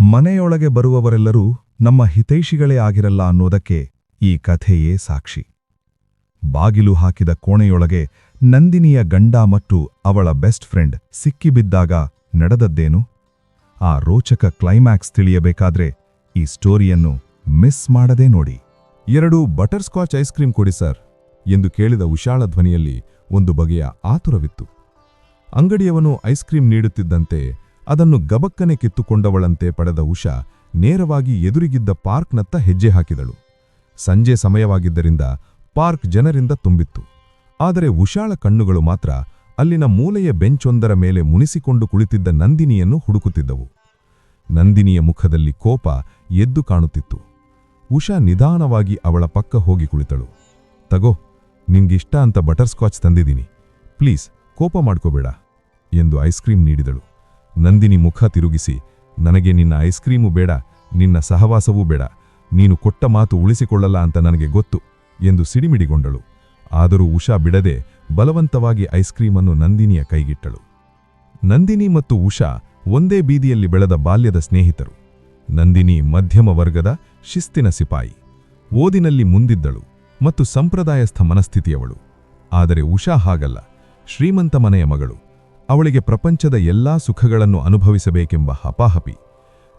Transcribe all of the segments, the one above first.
ಮನೆಯೊಳಗೆ ಬರುವವರೆಲ್ಲರೂ ನಮ್ಮ ಹಿತೈಷಿಗಳೇ ಆಗಿರಲ್ಲ ಅನ್ನೋದಕ್ಕೆ ಈ ಕಥೆಯೇ ಸಾಕ್ಷಿ. ಬಾಗಿಲು ಹಾಕಿದ ಕೋಣೆಯೊಳಗೆ ನಂದಿನಿಯ ಗಂಡ ಮತ್ತು ಅವಳ ಬೆಸ್ಟ್ ಫ್ರೆಂಡ್ ಸಿಕ್ಕಿಬಿದ್ದಾಗ ನಡೆದದ್ದೇನು? ಆ ರೋಚಕ ಕ್ಲೈಮ್ಯಾಕ್ಸ್ ತಿಳಿಯಬೇಕಾದ್ರೆ ಈ ಸ್ಟೋರಿಯನ್ನು ಮಿಸ್ ಮಾಡದೇ ನೋಡಿ. ಎರಡು ಬಟರ್ ಸ್ಕಾಚ್ ಐಸ್ ಕ್ರೀಮ್ ಕೊಡಿ ಸರ್ ಎಂದು ಕೇಳಿದ ಉಷಾಳ ಧ್ವನಿಯಲ್ಲಿ ಒಂದು ಬಗೆಯ ಆತುರವಿತ್ತು. ಅಂಗಡಿಯವನು ಐಸ್ ಕ್ರೀಂ ನೀಡುತ್ತಿದ್ದಂತೆ ಅದನ್ನು ಗಬಕ್ಕನೆ ಕಿತ್ತುಕೊಂಡವಳಂತೆ ಪಡೆದ ಉಷಾ ನೇರವಾಗಿ ಎದುರಿಗಿದ್ದ ಪಾರ್ಕ್ನತ್ತ ಹೆಜ್ಜೆ ಹಾಕಿದಳು. ಸಂಜೆ ಸಮಯವಾಗಿದ್ದರಿಂದ ಪಾರ್ಕ್ ಜನರಿಂದ ತುಂಬಿತ್ತು. ಆದರೆ ಉಷಾಳ ಕಣ್ಣುಗಳು ಮಾತ್ರ ಅಲ್ಲಿನ ಮೂಲೆಯ ಬೆಂಚೊಂದರ ಮೇಲೆ ಮುನಿಸಿಕೊಂಡು ಕುಳಿತಿದ್ದ ನಂದಿನಿಯನ್ನು ಹುಡುಕುತ್ತಿದ್ದವು. ನಂದಿನಿಯ ಮುಖದಲ್ಲಿ ಕೋಪ ಎದ್ದು ಕಾಣುತ್ತಿತ್ತು. ಉಷಾ ನಿಧಾನವಾಗಿ ಅವಳ ಪಕ್ಕ ಹೋಗಿ ಕುಳಿತಳು. ತಗೋ, ನಿಂಗಿಷ್ಟ ಅಂತ ಬಟರ್ಸ್ಕಾಚ್ ತಂದಿದ್ದೀನಿ. ಪ್ಲೀಸ್, ಕೋಪ ಮಾಡ್ಕೋಬೇಡ ಎಂದು ಐಸ್ ಕ್ರೀಮ್ ನೀಡಿದಳು. ನಂದಿನಿ ಮುಖ ತಿರುಗಿಸಿ, ನನಗೆ ನಿನ್ನ ಐಸ್ ಕ್ರೀಮು ಬೇಡ, ನಿನ್ನ ಸಹವಾಸವೂ ಬೇಡ, ನೀನು ಕೊಟ್ಟ ಮಾತು ಉಳಿಸಿಕೊಳ್ಳಲ್ಲ ಅಂತ ನನಗೆ ಗೊತ್ತು ಎಂದು ಸಿಡಿಮಿಡಿಗೊಂಡಳು. ಆದರೂ ಉಷಾ ಬಿಡದೆ ಬಲವಂತವಾಗಿ ಐಸ್ ಕ್ರೀಮನ್ನು ನಂದಿನಿಯ ಕೈಗಿಟ್ಟಳು. ನಂದಿನಿ ಮತ್ತು ಉಷಾ ಒಂದೇ ಬೀದಿಯಲ್ಲಿ ಬೆಳೆದ ಬಾಲ್ಯದ ಸ್ನೇಹಿತರು. ನಂದಿನಿ ಮಧ್ಯಮ ವರ್ಗದ ಶಿಸ್ತಿನ ಸಿಪಾಯಿ. ಓದಿನಲ್ಲಿ ಮುಂದಿದ್ದಳು ಮತ್ತು ಸಂಪ್ರದಾಯಸ್ಥ ಮನಸ್ಥಿತಿಯವಳು. ಆದರೆ ಉಷಾ ಹಾಗಲ್ಲ. ಶ್ರೀಮಂತ ಮನೆಯ ಮಗಳು. ಅವಳಿಗೆ ಪ್ರಪಂಚದ ಎಲ್ಲಾ ಸುಖಗಳನ್ನು ಅನುಭವಿಸಬೇಕೆಂಬ ಹಪಾಹಪಿ.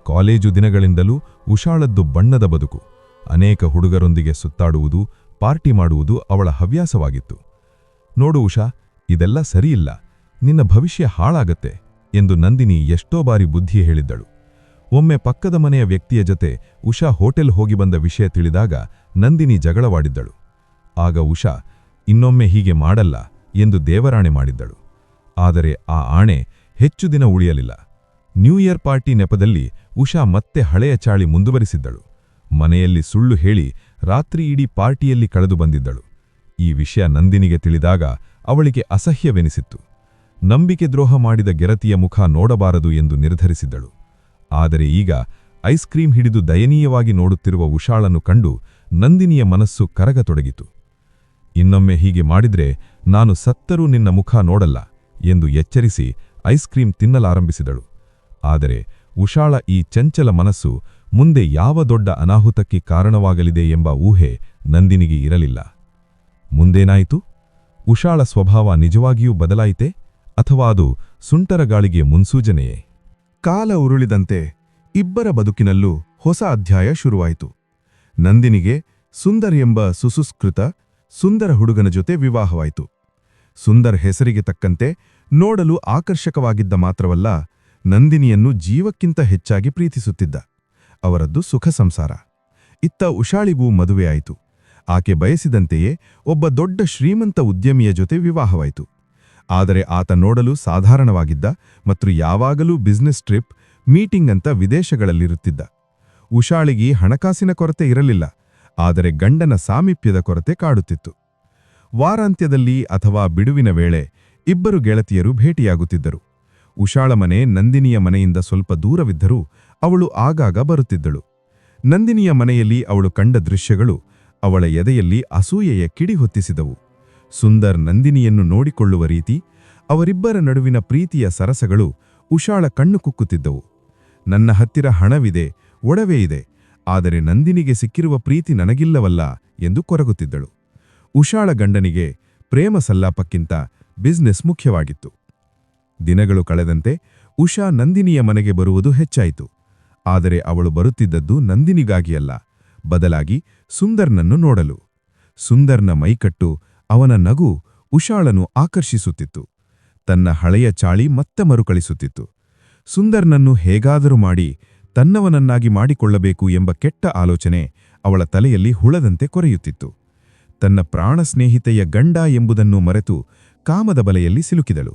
ಕಾಲೇಜು ದಿನಗಳಿಂದಲೂ ಉಷಾಳದ್ದು ಬಣ್ಣದ ಬದುಕು. ಅನೇಕ ಹುಡುಗರೊಂದಿಗೆ ಸುತ್ತಾಡುವುದು, ಪಾರ್ಟಿ ಮಾಡುವುದು ಅವಳ ಹವ್ಯಾಸವಾಗಿತ್ತು. ನೋಡು ಉಷಾ, ಇದೆಲ್ಲ ಸರಿಯಿಲ್ಲ. ನಿನ್ನ ಭವಿಷ್ಯ ಹಾಳಾಗತ್ತೆ ಎಂದು ನಂದಿನಿ ಎಷ್ಟೋ ಬಾರಿ ಬುದ್ಧಿ ಹೇಳಿದ್ದಳು. ಒಮ್ಮೆ ಪಕ್ಕದ ಮನೆಯ ವ್ಯಕ್ತಿಯ ಜತೆ ಉಷಾ ಹೋಟೆಲ್ ಹೋಗಿ ಬಂದ ವಿಷಯ ತಿಳಿದಾಗ ನಂದಿನಿ ಜಗಳವಾಡಿದ್ದಳು. ಆಗ ಉಷಾ, ಇನ್ನೊಮ್ಮೆ ಹೀಗೆ ಮಾಡಲ್ಲ ಎಂದು ದೇವರಾಣೆ ಮಾಡಿದ್ದಳು. ಆದರೆ ಆ ಆಣೆ ಹೆಚ್ಚು ದಿನ ಉಳಿಯಲಿಲ್ಲ. ನ್ಯೂ ಇಯರ್ ಪಾರ್ಟಿ ನೆಪದಲ್ಲಿ ಉಷಾ ಮತ್ತೆ ಹಳೆಯ ಚಾಳಿ ಮುಂದುವರಿಸಿದ್ದಳು. ಮನೆಯಲ್ಲಿ ಸುಳ್ಳು ಹೇಳಿ ರಾತ್ರಿ ಇಡೀ ಪಾರ್ಟಿಯಲ್ಲಿ ಕಳೆದು ಬಂದಿದ್ದಳು. ಈ ವಿಷಯ ನಂದಿನಿಗೆ ತಿಳಿದಾಗ ಅವಳಿಗೆ ಅಸಹ್ಯವೆನಿಸಿತ್ತು. ನಂಬಿಕೆ ದ್ರೋಹ ಮಾಡಿದ ಗೆರತಿಯ ಮುಖ ನೋಡಬಾರದು ಎಂದು ನಿರ್ಧರಿಸಿದ್ದಳು. ಆದರೆ ಈಗ ಐಸ್ ಕ್ರೀಂ ಹಿಡಿದು ದಯನೀಯವಾಗಿ ನೋಡುತ್ತಿರುವ ಉಷಾಳನ್ನು ಕಂಡು ನಂದಿನಿಯ ಮನಸ್ಸು ಕರಗತೊಡಗಿತು. ಇನ್ನೊಮ್ಮೆ ಹೀಗೆ ಮಾಡಿದ್ರೆ ನಾನು ಸತ್ತರೂ ನಿನ್ನ ಮುಖ ನೋಡಲ್ಲ. ಎಂದು ಎಚ್ಚರಿಸಿ ಐಸ್ ಕ್ರೀಂ ತಿನ್ನಲಾರಂಭಿಸಿದಳು. ಆದರೆ ಉಷಾಳ ಈ ಚಂಚಲ ಮನಸ್ಸು ಮುಂದೆ ಯಾವ ದೊಡ್ಡ ಅನಾಹುತಕ್ಕೆ ಕಾರಣವಾಗಲಿದೆ ಎಂಬ ಊಹೆ ನಂದಿನಿಗೆ ಇರಲಿಲ್ಲ. ಮುಂದೇನಾಯಿತು? ಉಷಾಳ ಸ್ವಭಾವ ನಿಜವಾಗಿಯೂ ಬದಲಾಯಿತೆ? ಅಥವಾ ಅದು ಸುಂಟರ ಗಾಳಿಗೆ ಮುನ್ಸೂಚನೆಯೇ? ಕಾಲ ಉರುಳಿದಂತೆ ಇಬ್ಬರ ಬದುಕಿನಲ್ಲೂ ಹೊಸ ಅಧ್ಯಾಯ ಶುರುವಾಯಿತು. ನಂದಿನಿಗೆ ಸುಂದರ್ ಎಂಬ ಸುಸುಸ್ಕೃತ, ಸುಂದರ ಹುಡುಗನ ಜೊತೆ ವಿವಾಹವಾಯಿತು. ಸುಂದರ್ ಹೆಸರಿಗೆ ತಕ್ಕಂತೆ ನೋಡಲು ಆಕರ್ಷಕವಾಗಿದ್ದ ಮಾತ್ರವಲ್ಲ, ನಂದಿನಿಯನ್ನು ಜೀವಕ್ಕಿಂತ ಹೆಚ್ಚಾಗಿ ಪ್ರೀತಿಸುತ್ತಿದ್ದ ಅವರದ್ದು ಸುಖ ಸಂಸಾರ. ಇತ್ತ ಉಷಾಳಿಗೂ ಮದುವೆಯಾಯಿತು. ಆಕೆ ಬಯಸಿದಂತೆಯೇ ಒಬ್ಬ ದೊಡ್ಡ ಶ್ರೀಮಂತ ಉದ್ಯಮಿಯ ಜೊತೆ ವಿವಾಹವಾಯಿತು. ಆದರೆ ಆತ ನೋಡಲು ಸಾಧಾರಣವಾಗಿದ್ದ ಮತ್ತು ಯಾವಾಗಲೂ ಬಿಸ್ನೆಸ್ ಟ್ರಿಪ್ ಮೀಟಿಂಗ್ ಅಂತ ವಿದೇಶಗಳಲ್ಲಿರುತ್ತಿದ್ದ. ಉಷಾಳಿಗಿ ಹಣಕಾಸಿನ ಕೊರತೆ ಇರಲಿಲ್ಲ, ಆದರೆ ಗಂಡನ ಸಾಮೀಪ್ಯದ ಕೊರತೆ ಕಾಡುತ್ತಿತ್ತು. ವಾರಾಂತ್ಯದಲ್ಲಿ ಅಥವಾ ಬಿಡುವಿನ ವೇಳೆ ಇಬ್ಬರು ಗೆಳತಿಯರು ಭೇಟಿಯಾಗುತ್ತಿದ್ದರು. ಉಷಾಳ ಮನೆ ನಂದಿನಿಯ ಮನೆಯಿಂದ ಸ್ವಲ್ಪ ದೂರವಿದ್ದರೂ ಅವಳು ಆಗಾಗ ಬರುತ್ತಿದ್ದಳು. ನಂದಿನಿಯ ಮನೆಯಲ್ಲಿ ಅವಳು ಕಂಡ ದೃಶ್ಯಗಳು ಅವಳ ಎದೆಯಲ್ಲಿ ಅಸೂಯೆಯ ಕಿಡಿ ಹೊತ್ತಿಸಿದವು. ಸುಂದರ್ ನಂದಿನಿಯನ್ನು ನೋಡಿಕೊಳ್ಳುವ ರೀತಿ ಅವರಿಬ್ಬರ ನಡುವಿನ ಪ್ರೀತಿಯ ಸರಸಗಳು ಉಷಾಳ ಕಣ್ಣು ಕುಕ್ಕುತ್ತಿದ್ದವು. ನನ್ನ ಹತ್ತಿರ ಹಣವಿದೆ, ಒಡವೆ ಇದೆ, ಆದರೆ ನಂದಿನಿಗೆ ಸಿಕ್ಕಿರುವ ಪ್ರೀತಿ ನನಗಿಲ್ಲವಲ್ಲ ಎಂದು ಕೊರಗುತ್ತಿದ್ದಳು. ಉಷಾಳ ಗಂಡನಿಗೆ ಪ್ರೇಮ ಸಲ್ಲಾಪಕ್ಕಿಂತ ಬಿಸ್ನೆಸ್ ಮುಖ್ಯವಾಗಿತ್ತು. ದಿನಗಳು ಕಳೆದಂತೆ ಉಷಾ ನಂದಿನಿಯ ಮನೆಗೆ ಬರುವುದು ಹೆಚ್ಚಾಯಿತು. ಆದರೆ ಅವಳು ಬರುತ್ತಿದ್ದದ್ದು ನಂದಿನಿಗಾಗಿಯಲ್ಲ. ಬದಲಾಗಿ ಸುಂದರ್ನನ್ನು ನೋಡಲು. ಸುಂದರ್ನ ಮೈಕಟ್ಟು ಅವನ ನಗು ಉಷಾಳನು ಆಕರ್ಷಿಸುತ್ತಿತ್ತು. ತನ್ನ ಹಳೆಯ ಚಾಳಿ ಮತ್ತೆ ಮರುಕಳಿಸುತ್ತಿತ್ತು. ಸುಂದರ್ನನ್ನು ಹೇಗಾದರೂ ಮಾಡಿ ತನ್ನವನನ್ನಾಗಿ ಮಾಡಿಕೊಳ್ಳಬೇಕು ಎಂಬ ಕೆಟ್ಟ ಆಲೋಚನೆ ಅವಳ ತಲೆಯಲ್ಲಿ ಹುಳದಂತೆ ಕೊರೆಯುತ್ತಿತ್ತು. ತನ್ನ ಪ್ರಾಣ ಸ್ನೇಹಿತೆಯ ಗಂಡ ಎಂಬುದನ್ನು ಮರೆತು ಕಾಮದ ಬಲೆಯಲ್ಲಿ ಸಿಲುಕಿದಳು.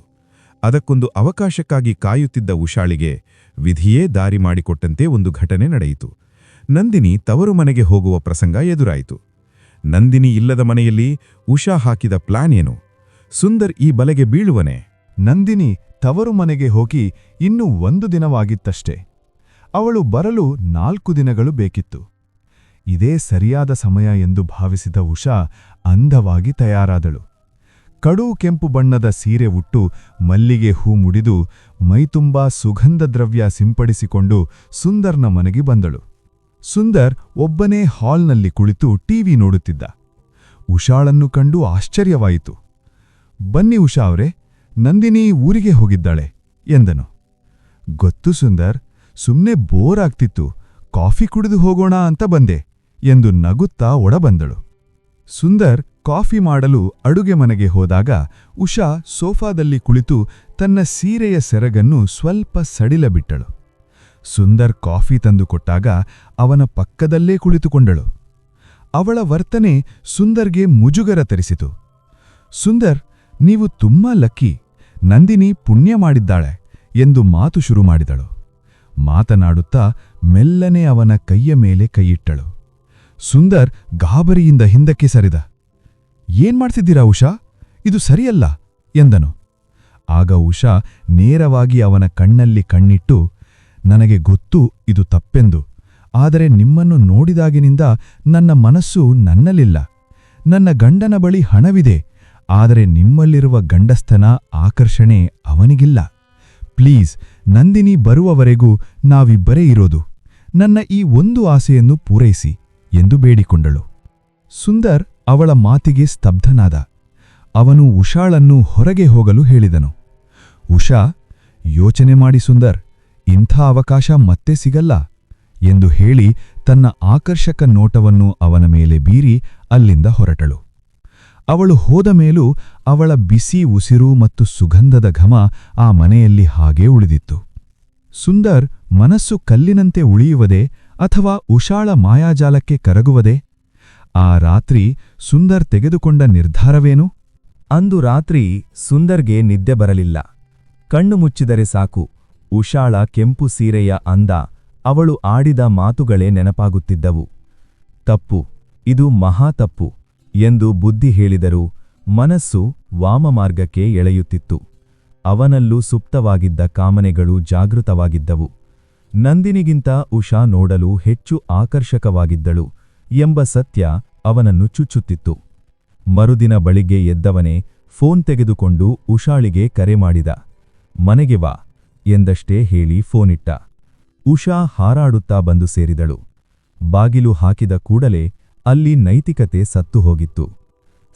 ಅದಕ್ಕೊಂದು ಅವಕಾಶಕ್ಕಾಗಿ ಕಾಯುತ್ತಿದ್ದ ಉಷಾಳಿಗೆ ವಿಧಿಯೇ ದಾರಿ ಮಾಡಿಕೊಟ್ಟಂತೆ ಒಂದು ಘಟನೆ ನಡೆಯಿತು. ನಂದಿನಿ ತವರು ಮನೆಗೆ ಹೋಗುವ ಪ್ರಸಂಗ ಎದುರಾಯಿತು. ನಂದಿನಿ ಇಲ್ಲದ ಮನೆಯಲ್ಲಿ ಉಷಾ ಹಾಕಿದ ಪ್ಲಾನ್ ಏನು? ಸುಂದರ್ ಈ ಬಲೆಗೆ ಬೀಳುವನೆ? ನಂದಿನಿ ತವರು ಮನೆಗೆ ಹೋಗಿ ಇನ್ನೂ ಒಂದು ದಿನವಾಗಿತ್ತಷ್ಟೇ. ಅವಳು ಬರಲು ನಾಲ್ಕು ದಿನಗಳು ಬೇಕಿತ್ತು. ಇದೇ ಸರಿಯಾದ ಸಮಯ ಎಂದು ಭಾವಿಸಿದ ಉಷಾ ಅಂಧವಾಗಿ ತಯಾರಾದಳು. ಕಡು ಕೆಂಪು ಬಣ್ಣದ ಸೀರೆ ಉಟ್ಟು ಮಲ್ಲಿಗೆ ಹೂ ಮುಡಿದು ಮೈತುಂಬಾ ಸುಗಂಧ ದ್ರವ್ಯ ಸಿಂಪಡಿಸಿಕೊಂಡು ಸುಂದರ್ನ ಮನೆಗೆ ಬಂದಳು. ಸುಂದರ್ ಒಬ್ಬನೇ ಹಾಲ್ನಲ್ಲಿ ಕುಳಿತು ಟಿವಿ ನೋಡುತ್ತಿದ್ದ. ಉಷಾಳನ್ನು ಕಂಡು ಆಶ್ಚರ್ಯವಾಯಿತು. ಬನ್ನಿ ಉಷಾ ಅವರೇ, ನಂದಿನಿ ಊರಿಗೆ ಹೋಗಿದ್ದಾಳೆ ಎಂದನು. ಗೊತ್ತು ಸುಂದರ್ ಸುಮ್ಮನೆ ಬೋರ್ ಆಗ್ತಿತ್ತು, ಕಾಫಿ ಕುಡಿದು ಹೋಗೋಣ ಅಂತ ಬಂದೆ. ಎಂದು ನಗುತ್ತಾ ಒಡಬಂದಳು. ಸುಂದರ್ ಕಾಫಿ ಮಾಡಲು ಅಡುಗೆ ಮನೆಗೆ ಹೋದಾಗ ಉಷಾ ಸೋಫಾದಲ್ಲಿ ಕುಳಿತು ತನ್ನ ಸೀರೆಯ ಸೆರಗನ್ನು ಸ್ವಲ್ಪ ಸಡಿಲಬಿಟ್ಟಳು. ಸುಂದರ್ ಕಾಫಿ ತಂದುಕೊಟ್ಟಾಗ ಅವನ ಪಕ್ಕದಲ್ಲೇ ಕುಳಿತುಕೊಂಡಳು. ಅವಳ ವರ್ತನೆ ಸುಂದರ್ಗೆ ಮುಜುಗರ ತರಿಸಿತು. ಸುಂದರ್, ನೀವು ತುಂಬಾ ಲಕ್ಕಿ, ನಂದಿನಿ ಪುಣ್ಯ ಮಾಡಿದ್ದಾಳೆ, ಎಂದು ಮಾತು ಶುರು ಮಾಡಿದಳು. ಮಾತನಾಡುತ್ತಾ ಮೆಲ್ಲನೆ ಅವನ ಕೈಯ ಮೇಲೆ ಕೈಯಿಟ್ಟಳು. ಸುಂದರ್ ಗಾಬರಿಯಿಂದ ಹಿಂದಕ್ಕೆ ಸರಿದ. ಏನ್ ಮಾಡ್ತಿದ್ದೀರಾ ಉಷಾ? ಇದು ಸರಿಯಲ್ಲ, ಎಂದನು. ಆಗ ಉಷಾ ನೇರವಾಗಿ ಅವನ ಕಣ್ಣಲ್ಲಿ ಕಣ್ಣಿಟ್ಟು, ನನಗೆ ಗೊತ್ತು ಇದು ತಪ್ಪೆಂದು, ಆದರೆ ನಿಮ್ಮನ್ನು ನೋಡಿದಾಗಿನಿಂದ ನನ್ನ ಮನಸ್ಸು ನನ್ನಲ್ಲಿಲ್ಲ. ನನ್ನ ಗಂಡನ ಬಳಿ ಹಣವಿದೆ, ಆದರೆ ನಿಮ್ಮಲ್ಲಿರುವ ಗಂಡಸ್ಥನ ಆಕರ್ಷಣೆ ಅವನಿಗಿಲ್ಲ. ಪ್ಲೀಸ್, ನಂದಿನಿ ಬರುವವರೆಗೂ ನಾವಿಬ್ಬರೇ ಇರೋದು. ನನ್ನ ಈ ಒಂದು ಆಸೆಯನ್ನು ಪೂರೈಸಿ. ಎಂದು ಬೇಡಿಕೊಂಡಳು. ಸುಂದರ್ ಅವಳ ಮಾತಿಗೆ ಸ್ತಬ್ಧನಾದ. ಅವನು ಉಷಾಳನ್ನು ಹೊರಗೆ ಹೋಗಲು ಹೇಳಿದನು. ಉಷಾ, ಯೋಚನೆ ಮಾಡಿ ಸುಂದರ್, ಇಂಥ ಅವಕಾಶ ಮತ್ತೆ ಸಿಗಲ್ಲ ಎಂದು ಹೇಳಿ ತನ್ನ ಆಕರ್ಷಕ ನೋಟವನ್ನು ಅವನ ಮೇಲೆ ಬೀರಿ ಅಲ್ಲಿಂದ ಹೊರಟಳು. ಅವಳು ಹೋದ ಮೇಲೂ ಅವಳ ಬಿಸಿ ಉಸಿರು ಮತ್ತು ಸುಗಂಧದ ಘಮ ಆ ಮನೆಯಲ್ಲಿ ಹಾಗೇ ಉಳಿದಿತ್ತು. ಸುಂದರ್ ಮನಸ್ಸು ಕಲ್ಲಿನಂತೆ ಉಳಿಯುವುದೇ ಅಥವಾ ಉಷಾಳ ಮಾಯಾಜಾಲಕ್ಕೆ ಕರಗುವದೆ? ಆ ರಾತ್ರಿ ಸುಂದರ್ ತೆಗೆದುಕೊಂಡ ನಿರ್ಧಾರವೇನು? ಅಂದು ರಾತ್ರಿ ಸುಂದರ್ಗೆ ನಿದ್ದೆ ಬರಲಿಲ್ಲ. ಕಣ್ಣು ಮುಚ್ಚಿದರೆ ಸಾಕು, ಉಷಾಳ ಕೆಂಪು ಸೀರೆಯ ಅಂದ, ಅವಳು ಆಡಿದ ಮಾತುಗಳೇ ನೆನಪಾಗುತ್ತಿದ್ದವು. ತಪ್ಪು, ಇದು ಮಹಾ ತಪ್ಪು ಎಂದು ಬುದ್ಧಿ ಹೇಳಿದರೂ ಮನಸ್ಸು ವಾಮಮಾರ್ಗಕ್ಕೆ ಎಳೆಯುತ್ತಿತ್ತು. ಅವನಲ್ಲೂ ಸುಪ್ತವಾಗಿದ್ದ ಕಾಮನೆಗಳು ಜಾಗೃತವಾಗಿದ್ದವು. ನಂದಿನಿಗಿಂತ ಉಷಾ ನೋಡಲು ಹೆಚ್ಚು ಆಕರ್ಷಕವಾಗಿದ್ದಳು ಎಂಬ ಸತ್ಯ ಅವನನ್ನು ಚುಚ್ಚುತ್ತಿತ್ತು. ಮರುದಿನ ಬಳಿಗ್ಗೆ ಎದ್ದವನೇ ಫೋನ್ ತೆಗೆದುಕೊಂಡು ಉಷಾಳಿಗೆ ಕರೆ ಮಾಡಿದ. ಮನೆಗೆ ವಾ ಎಂದಷ್ಟೇ ಹೇಳಿ ಫೋನಿಟ್ಟ ಉಷಾ ಹಾರಾಡುತ್ತಾ ಬಂದು ಸೇರಿದಳು. ಬಾಗಿಲು ಹಾಕಿದ ಕೂಡಲೇ ಅಲ್ಲಿ ನೈತಿಕತೆ ಸತ್ತು ಹೋಗಿತ್ತು.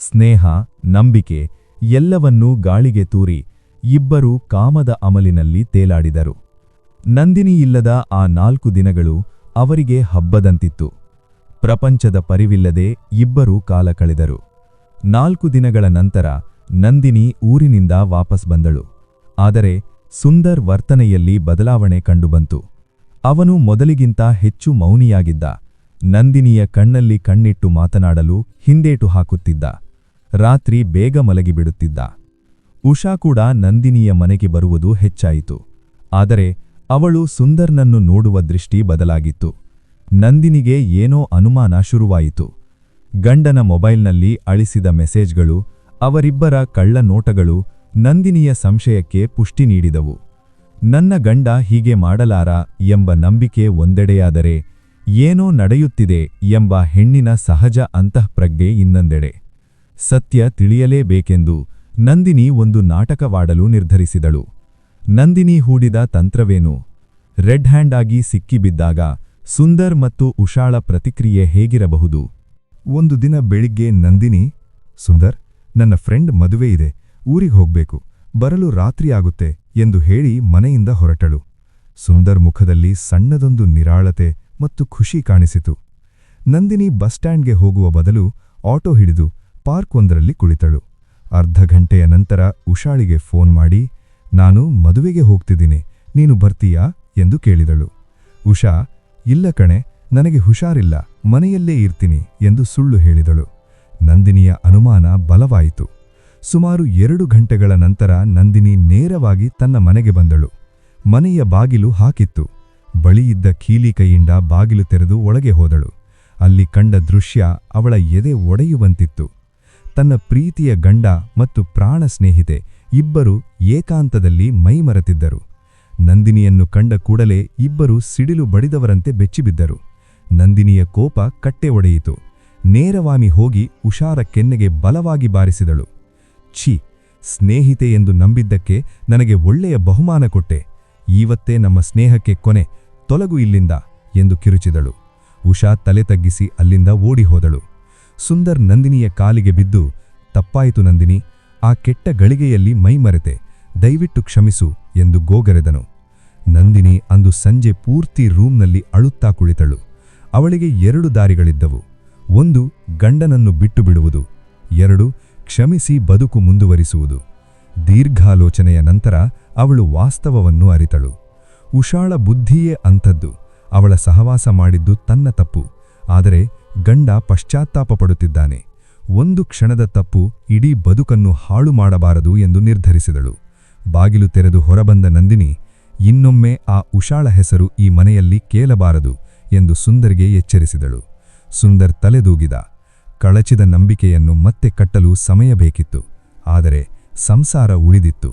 ಸ್ನೇಹ, ನಂಬಿಕೆ ಎಲ್ಲವನ್ನೂ ಗಾಳಿಗೆ ತೂರಿ ಇಬ್ಬರೂ ಕಾಮದ ಅಮಲಿನಲ್ಲಿ ತೇಲಾಡಿದರು. ನಂದಿನಿ ಇಲ್ಲದ ಆ ನಾಲ್ಕು ದಿನಗಳು ಅವರಿಗೆ ಹಬ್ಬದಂತಿತ್ತು. ಪ್ರಪಂಚದ ಪರಿವಿಲ್ಲದೆ ಇಬ್ಬರೂ ಕಾಲ ಕಳೆದರು. ನಾಲ್ಕು ದಿನಗಳ ನಂತರ ನಂದಿನಿ ಊರಿನಿಂದ ವಾಪಸ್ ಬಂದಳು. ಆದರೆ ಸುಂದರ್ ವರ್ತನೆಯಲ್ಲಿ ಬದಲಾವಣೆ ಕಂಡುಬಂತು. ಅವನು ಮೊದಲಿಗಿಂತ ಹೆಚ್ಚು ಮೌನಿಯಾಗಿದ್ದ. ನಂದಿನಿಯ ಕಣ್ಣಲ್ಲಿ ಕಣ್ಣಿಟ್ಟು ಮಾತನಾಡಲು ಹಿಂದೇಟು ಹಾಕುತ್ತಿದ್ದ. ರಾತ್ರಿ ಬೇಗ ಮಲಗಿಬಿಡುತ್ತಿದ್ದ. ಉಷಾ ಕೂಡ ನಂದಿನಿಯ ಮನೆಗೆ ಬರುವುದು ಹೆಚ್ಚಾಯಿತು. ಆದರೆ ಅವಳು ಸುಂದರ್ನನ್ನು ನೋಡುವ ದೃಷ್ಟಿ ಬದಲಾಗಿತ್ತು. ನಂದಿನಿಗೆ ಏನೋ ಅನುಮಾನ ಶುರುವಾಯಿತು. ಗಂಡನ ಮೊಬೈಲ್ನಲ್ಲಿ ಅಳಿಸಿದ ಮೆಸೇಜ್ಗಳು, ಅವರಿಬ್ಬರ ಕಳ್ಳ ನೋಟಗಳು ನಂದಿನಿಯ ಸಂಶಯಕ್ಕೆ ಪುಷ್ಟಿ ನೀಡಿದವು. ನನ್ನ ಗಂಡ ಹೀಗೆ ಮಾಡಲಾರ ಎಂಬ ನಂಬಿಕೆ ಒಂದೆಡೆಯಾದರೆ ಏನೋ ನಡೆಯುತ್ತಿದೆ ಎಂಬ ಹೆಣ್ಣಿನ ಸಹಜ ಅಂತಃಪ್ರಜ್ಞೆ ಇನ್ನೊಂದೆಡೆ. ಸತ್ಯ ತಿಳಿಯಲೇಬೇಕೆಂದು ನಂದಿನಿ ಒಂದು ನಾಟಕವಾಡಲು ನಿರ್ಧರಿಸಿದಳು. ನಂದಿನಿ ಹೂಡಿದ ತಂತ್ರವೇನು? ರೆಡ್ ಹ್ಯಾಂಡ್ ಆಗಿ ಸಿಕ್ಕಿಬಿದ್ದಾಗ ಸುಂದರ್ ಮತ್ತು ಉಷಾಳ ಪ್ರತಿಕ್ರಿಯೆ ಹೇಗಿರಬಹುದು? ಒಂದು ದಿನ ಬೆಳಿಗ್ಗೆ ನಂದಿನಿ, ಸುಂದರ್, ನನ್ನ ಫ್ರೆಂಡ್ ಮದುವೆ ಇದೆ, ಊರಿಗೆ ಹೋಗ್ಬೇಕು, ಬರಲು ರಾತ್ರಿ ಆಗುತ್ತೆ ಎಂದು ಹೇಳಿ ಮನೆಯಿಂದ ಹೊರಟಳು. ಸುಂದರ್ ಮುಖದಲ್ಲಿ ಸಣ್ಣದೊಂದು ನಿರಾಳತೆ ಮತ್ತು ಖುಷಿ ಕಾಣಿಸಿತು. ನಂದಿನಿ ಬಸ್ ಸ್ಟ್ಯಾಂಡ್ಗೆ ಹೋಗುವ ಬದಲು ಆಟೋ ಹಿಡಿದು ಪಾರ್ಕ್ ಒಂದರಲ್ಲಿ ಕುಳಿತಳು. ಅರ್ಧ ಗಂಟೆಯ ನಂತರ ಉಷಾಳಿಗೆ ಫೋನ್ ಮಾಡಿ ನಾನು ಮದುವೆಗೆ ಹೋಗ್ತಿದ್ದೀನಿ, ನೀನು ಬರ್ತೀಯಾ? ಎಂದು ಕೇಳಿದಳು. ಉಷಾ, ಇಲ್ಲ ಕಣೆ, ನನಗೆ ಹುಷಾರಿಲ್ಲ, ಮನೆಯಲ್ಲೇ ಇರ್ತೀನಿ ಎಂದು ಸುಳ್ಳು ಹೇಳಿದಳು. ನಂದಿನಿಯ ಅನುಮಾನ ಬಲವಾಯಿತು. ಸುಮಾರು ಎರಡು ಗಂಟೆಗಳ ನಂತರ ನಂದಿನಿ ನೇರವಾಗಿ ತನ್ನ ಮನೆಗೆ ಬಂದಳು. ಮನೆಯ ಬಾಗಿಲು ಹಾಕಿತ್ತು. ಬಳಿಯಿದ್ದ ಕೀಲಿ ಕೈಯಿಂದ ಬಾಗಿಲು ತೆರೆದು ಒಳಗೆ ಹೋದಳು. ಅಲ್ಲಿ ಕಂಡ ದೃಶ್ಯ ಅವಳ ಎದೆ ಒಡೆಯುವಂತಿತ್ತು. ತನ್ನ ಪ್ರೀತಿಯ ಗಂಡ ಮತ್ತು ಪ್ರಾಣ ಸ್ನೇಹಿತೆ ಇಬ್ಬರು ಏಕಾಂತದಲ್ಲಿ ಮೈಮರೆತಿದ್ದರು. ನಂದಿನಿಯನ್ನು ಕಂಡ ಕೂಡಲೇ ಇಬ್ಬರು ಸಿಡಿಲು ಬಡಿದವರಂತೆ ಬೆಚ್ಚಿಬಿದ್ದರು. ನಂದಿನಿಯ ಕೋಪ ಕಟ್ಟೆ ಒಡೆಯಿತು. ನೇರವಾಮಿ ಹೋಗಿ ಉಷಾರ ಕೆನ್ನೆಗೆ ಬಲವಾಗಿ ಬಾರಿಸಿದಳು. ಛೀ, ಸ್ನೇಹಿತೆ ಎಂದು ನಂಬಿದ್ದಕ್ಕೆ ನನಗೆ ಒಳ್ಳೆಯ ಬಹುಮಾನ ಕೊಟ್ಟೆ. ಈವತ್ತೇ ನಮ್ಮ ಸ್ನೇಹಕ್ಕೆ ಕೊನೆ, ತೊಲಗು ಇಲ್ಲಿಂದ ಎಂದು ಕಿರುಚಿದಳು. ಉಷಾ ತಲೆ ತಗ್ಗಿಸಿ ಅಲ್ಲಿಂದ ಓಡಿ ಹೋದಳು ಸುಂದರ್ ನಂದಿನಿಯ ಕಾಲಿಗೆ ಬಿದ್ದು, ತಪ್ಪಾಯಿತು ನಂದಿನಿ ಆ ಕೆಟ್ಟ ಗಳಿಗೆಯಲ್ಲಿ ಮೈಮರೆತೆ, ದಯವಿಟ್ಟು ಕ್ಷಮಿಸು ಎಂದು ಗೋಗರೆದನು. ನಂದಿನಿ ಅಂದು ಸಂಜೆ ಪೂರ್ತಿ ರೂಮ್ನಲ್ಲಿ ಅಳುತ್ತಾ ಕುಳಿತಳು. ಅವಳಿಗೆ ಎರಡು ದಾರಿಗಳಿದ್ದವು. ಒಂದು, ಗಂಡನನ್ನು ಬಿಟ್ಟು ಬಿಡುವುದು ಎರಡು, ಕ್ಷಮಿಸಿ ಬದುಕು ಮುಂದುವರಿಸುವುದು. ದೀರ್ಘಾಲೋಚನೆಯ ನಂತರ ಅವಳು ವಾಸ್ತವವನ್ನು ಅರಿತಳು. ಉಷಾಳ ಬುದ್ಧಿಯೇ ಅಂಥದ್ದು. ಅವಳ ಸಹವಾಸ ಮಾಡಿದ್ದು ತನ್ನ ತಪ್ಪು. ಆದರೆ ಗಂಡ ಪಶ್ಚಾತ್ತಾಪ ಪಡುತ್ತಿದ್ದಾನೆ ಒಂದು ಕ್ಷಣದ ತಪ್ಪು ಇಡೀ ಬದುಕನ್ನು ಹಾಳು ಮಾಡಬಾರದು ಎಂದು ನಿರ್ಧರಿಸಿದಳು. ಬಾಗಿಲು ತೆರೆದು ಹೊರಬಂದ ನಂದಿನಿ, ಇನ್ನೊಮ್ಮೆ ಆ ಉಷಾಳ ಹೆಸರು ಈ ಮನೆಯಲ್ಲಿ ಕೇಳಬಾರದು ಎಂದು ಸುಂದರ್ಗೆ ಎಚ್ಚರಿಸಿದಳು. ಸುಂದರ್ ತಲೆದೂಗಿದ. ಕಳಚಿದ ನಂಬಿಕೆಯನ್ನು ಮತ್ತೆ ಕಟ್ಟಲು ಸಮಯ ಬೇಕಿತ್ತು. ಆದರೆ ಸಂಸಾರ ಉಳಿದಿತ್ತು.